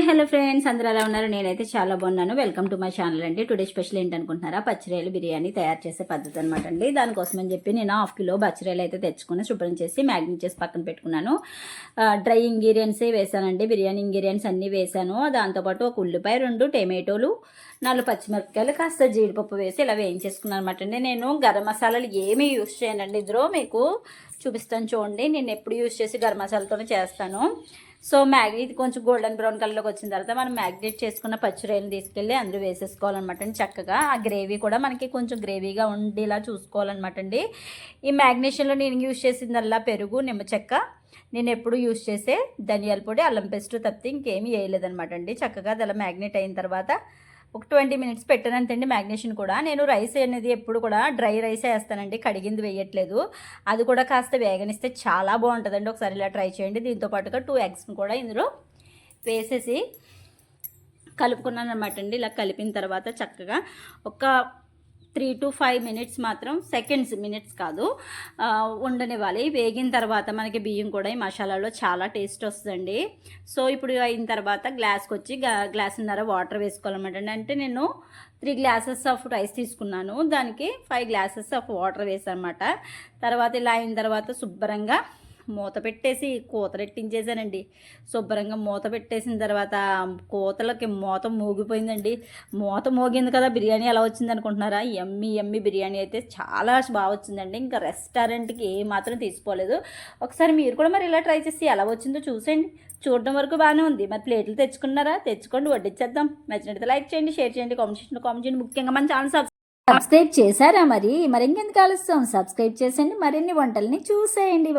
Hi hello friends. అందరూ ఎలా ఉన్నారు? నేనైతే చాలా బాగున్నాను. వెల్కమ్ టు మై ఛానల్ అండి. టుడే స్పెషల్ ఏంటనుకుంటున్నారా? పచ్చిరాయలు బిర్యానీ తయారు చేసే పద్ధతి అనమాట అండి. దానికోసమని చెప్పి నేను హాఫ్ కిలో పచ్చిరేలు అయితే తెచ్చుకుని శుభ్రం చేసి మ్యాగ్నెట్ చేసి పక్కన పెట్టుకున్నాను. డ్రై ఇంగ్రీడియంట్సే వేసానండి. బిర్యానీ ఇంగ్రీడియంట్స్ అన్నీ వేసాను. దాంతోపాటు ఒక ఉల్లిపాయ రెండు టమాటోలు నాలుగు పచ్చిమిరపకాయలు కాస్త జీడిపప్పు వేసి ఇలా వేయించేసుకున్నాను అనమాట అండి. నేను గరం మసాలాలు ఏమీ యూస్ చేయనండి. ఇందులో మీకు చూపిస్తాను చూడండి. నేను ఎప్పుడు యూస్ చేసి గరం మసాలాతోనే చేస్తాను. సో మ్యాగ్ ఇది కొంచెం గోల్డెన్ బ్రౌన్ కలర్లోకి వచ్చిన తర్వాత మనం మ్యాగ్నేట్ చేసుకున్న పచ్చిరేలను తీసుకెళ్ళి అందులో వేసేసుకోవాలన్నమాట అండి చక్కగా. ఆ గ్రేవీ కూడా మనకి కొంచెం గ్రేవీగా ఉండేలా చూసుకోవాలన్నమాట అండి ఈ మ్యాగ్నేషన్లో నేను యూజ్ చేసిందల్లా పెరుగు నిమ్మ చెక్క. నేను ఎప్పుడు యూజ్ చేసే ధనియాల పొడి అల్లం పేస్ట్ తప్పితే ఇంకేమీ వేయలేదన్నమాట అండి. చక్కగా అది అలా మ్యాగ్నేట్ అయిన తర్వాత ఒక ట్వంటీ మినిట్స్ పెట్టానంతండి మ్యాగ్నేషన్ కూడా. నేను రైస్ అనేది ఎప్పుడు కూడా డ్రై రైస్ వేస్తానండి. కడిగింది వేయట్లేదు. అది కూడా కాస్త వేగనిస్తే చాలా బాగుంటుందండి. ఒకసారి ఇలా ట్రై చేయండి. దీంతో పాటుగా టూ ఎగ్స్ని కూడా ఇందులో వేసేసి కలుపుకున్నాను అనమాట అండి. ఇలా కలిపిన తర్వాత చక్కగా ఒక త్రీ టు ఫైవ్ మినిట్స్ మాత్రం సెకండ్స్ మినిట్స్ కాదు. ఉండనివ్వాలి. వేగిన తర్వాత మనకి బియ్యం కూడా ఈ మసాలాలో చాలా టేస్ట్ వస్తుందండి. సో ఇప్పుడు అయిన తర్వాత గ్లాస్కి వచ్చి గ్లాసున్నర వాటర్ వేసుకోవాలన్నమాట. అంటే నేను త్రీ గ్లాసెస్ ఆఫ్ రైస్ తీసుకున్నాను. దానికి ఫైవ్ గ్లాసెస్ ఆఫ్ వాటర్ వేసానమాట తర్వాత ఇలా అయిన తర్వాత శుభ్రంగా మూత పెట్టేసి కూతలెట్టించేసానండి శుభ్రంగా మూత పెట్టేసిన తర్వాత కూతలకి మూత మోగిపోయిందండి. మూత మోగింది కదా బిర్యానీ ఎలా వచ్చింది అనుకుంటున్నారా? ఎమ్మి ఎమ్మి బిర్యానీ అయితే చాలా బాగా వచ్చిందండి. ఇంకా రెస్టారెంట్కి ఏ మాత్రం తీసుకోలేదు. ఒకసారి మీరు కూడా మరి ఇలా ట్రై చేసి ఎలా వచ్చిందో చూసేయండి. చూడడం వరకు బాగానే ఉంది. మరి ప్లేట్లు తెచ్చుకున్నారా? తెచ్చుకోండి వడ్డించేద్దాం నచ్చినట్టు లైక్ చేయండి షేర్ చేయండి కామెంట్ చేయండి కామెంట్ చేయండి. ముఖ్యంగా మన ఛానల్ సబ్స్క్రైబ్ చేశారా మరి? మరి ఇంకెందుకు ఆలస్యం? సబ్స్క్రైబ్ చేసేయండి. మరిన్ని వంటల్ని చూసేయండి.